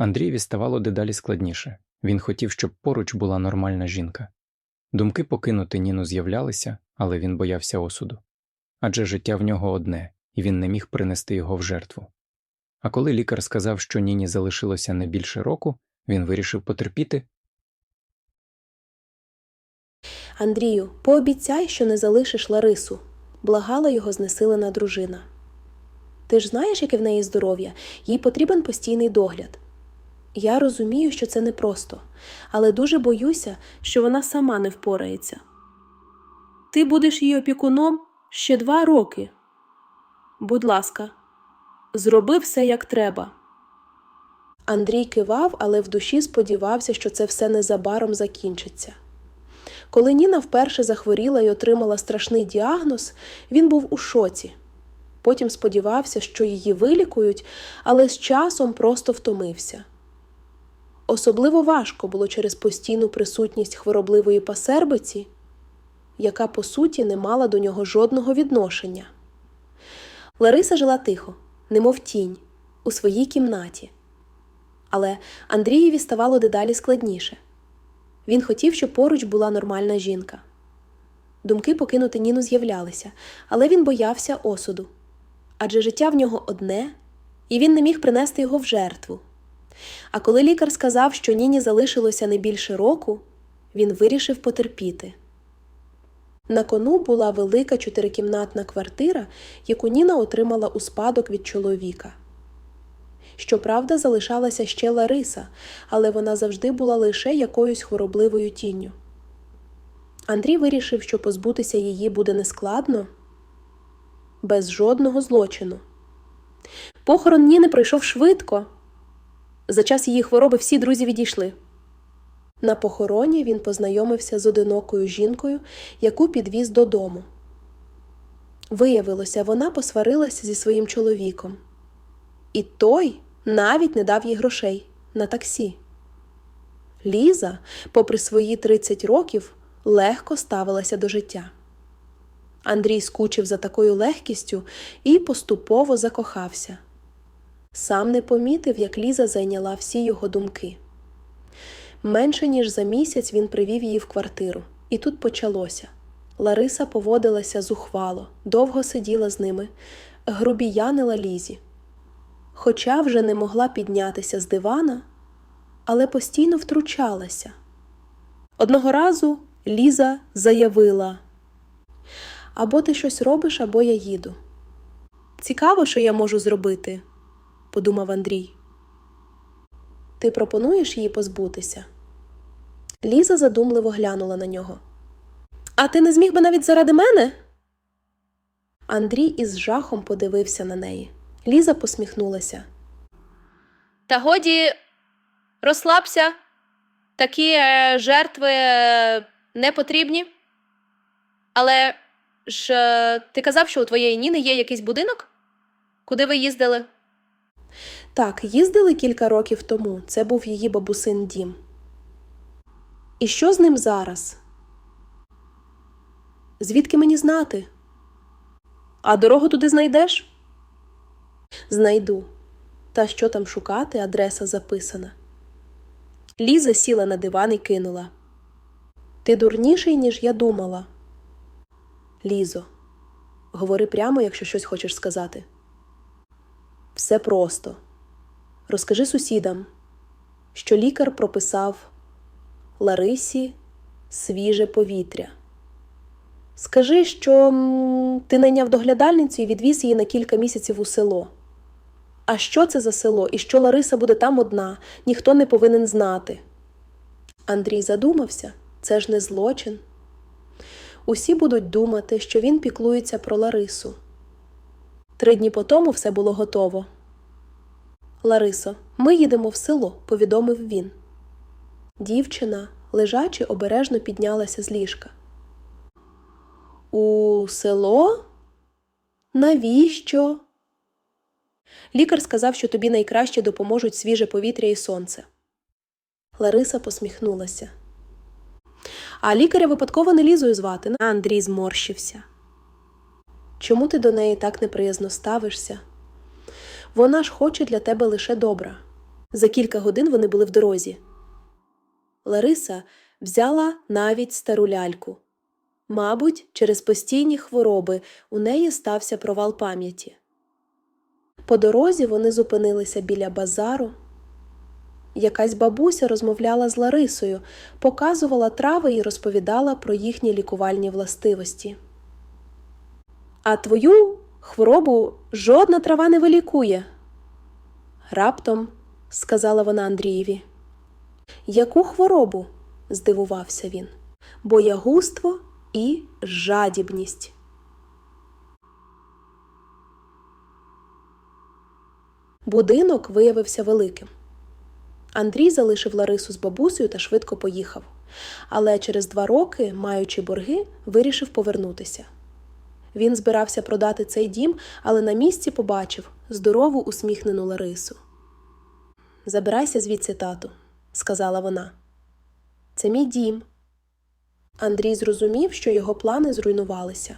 Андрієві ставало дедалі складніше. Він хотів, щоб поруч була нормальна жінка. Думки покинути Ніну з'являлися, але він боявся осуду. Адже життя в нього одне, і він не міг принести його в жертву. А коли лікар сказав, що Ніні залишилося не більше року, він вирішив потерпіти Андрію, пообіцяй, що не залишиш Ларису, благала його знесилена дружина. Ти ж знаєш, яке в неї здоров'я, їй потрібен постійний догляд. Я розумію, що це непросто, але дуже боюся, що вона сама не впорається. Ти будеш її опікуном ще два роки. Будь ласка, зроби все як треба. Андрій кивав, але в душі сподівався, що це все незабаром закінчиться. Коли Ніна вперше захворіла і отримала страшний діагноз, він був у шоці. Потім сподівався, що її вилікують, але з часом просто втомився. Особливо важко було через постійну присутність хворобливої пасербиці, яка по суті не мала до нього жодного відношення. Лариса жила тихо, немов тінь, у своїй кімнаті. Але Андрієві ставало дедалі складніше. Він хотів, щоб поруч була нормальна жінка. Думки покинути Ніну з'являлися, але він боявся осуду. Адже життя в нього одне, і він не міг принести його в жертву. А коли лікар сказав, що Ніні залишилося не більше року, він вирішив потерпіти. На кону була велика чотирикімнатна квартира, яку Ніна отримала у спадок від чоловіка. Щоправда, залишалася ще Лариса, але вона завжди була лише якоюсь хворобливою тінню. Андрій вирішив, що позбутися її буде нескладно, без жодного злочину. Похорон Ніни пройшов швидко. За час її хвороби всі друзі відійшли. На похороні він познайомився з одинокою жінкою, яку підвіз додому. Виявилося, вона посварилася зі своїм чоловіком. І той навіть не дав їй грошей на таксі. Ліза, попри свої 30 років, легко ставилася до життя. Андрій скучив за такою легкістю і поступово закохався. Сам не помітив, як Ліза зайняла всі його думки. Менше ніж за місяць він привів її в квартиру, і тут почалося. Лариса поводилася зухвало, довго сиділа з ними, грубіянила Лізі. Хоча вже не могла піднятися з дивана, але постійно втручалася. Одного разу Ліза заявила або ти щось робиш, або я їду. Цікаво, що я можу зробити, подумав Андрій. Ти пропонуєш її позбутися? Ліза задумливо глянула на нього. А ти не зміг би навіть заради мене? Андрій із жахом подивився на неї. Ліза посміхнулася. Та годі розслабся. Такі е, жертви е, не потрібні. Але ж е, ти казав, що у твоєї Ніни є якийсь будинок? Куди ви їздили? Так, їздили кілька років тому. Це був її бабусин дім. І що з ним зараз? Звідки мені знати? А дорогу туди знайдеш? Знайду. Та що там шукати, адреса записана. Ліза сіла на диван і кинула. Ти дурніший, ніж я думала. Лізо, говори прямо, якщо щось хочеш сказати. Все просто. Розкажи сусідам, що лікар прописав Ларисі свіже повітря. Скажи, що ти найняв доглядальницю і відвіз її на кілька місяців у село. А що це за село і що Лариса буде там одна, ніхто не повинен знати. Андрій задумався це ж не злочин. Усі будуть думати, що він піклується про Ларису. Три дні по тому все було готово. Ларисо, ми їдемо в село, повідомив він. Дівчина, лежачи, обережно піднялася з ліжка. У село? Навіщо? Лікар сказав, що тобі найкраще допоможуть свіже повітря і сонце. Лариса посміхнулася. А лікаря випадково не лізою звати. Андрій зморщився. Чому ти до неї так неприязно ставишся? Вона ж хоче для тебе лише добра. За кілька годин вони були в дорозі. Лариса взяла навіть стару ляльку. Мабуть, через постійні хвороби у неї стався провал пам'яті. По дорозі вони зупинилися біля базару. Якась бабуся розмовляла з Ларисою, показувала трави і розповідала про їхні лікувальні властивості. А твою хворобу жодна трава не вилікує. Раптом сказала вона Андрієві. Яку хворобу? здивувався він. Боягузтво і жадібність. Будинок виявився великим. Андрій залишив Ларису з бабусею та швидко поїхав. Але через два роки, маючи борги, вирішив повернутися. Він збирався продати цей дім, але на місці побачив здорову усміхнену Ларису. Забирайся звідси, тату, сказала вона. Це мій дім. Андрій зрозумів, що його плани зруйнувалися.